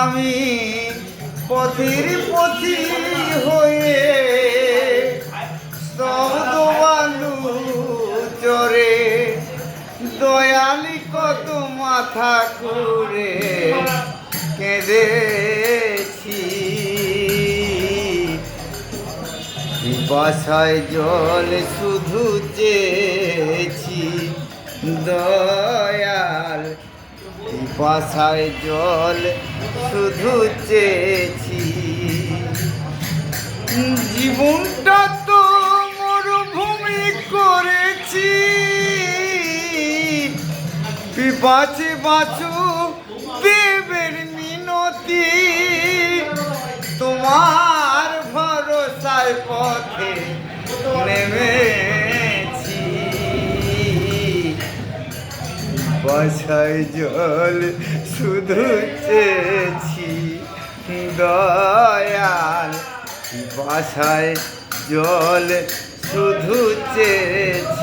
আমি পথির পথি হয়ে শব্দ বালু চরে দয়ালি কত মাথা করে কেঁদেছি। বাসায় জল শুধু চেয়েছি দয়াল বাসায় জল শুধু চেয়েছি। জীবনটা তো মরুভূমি করেছি। পিপাচে বাঁচু বাসায় জল শুধু চেয়েছি। দয়াল বাসায় জল শুধু চেয়েছি।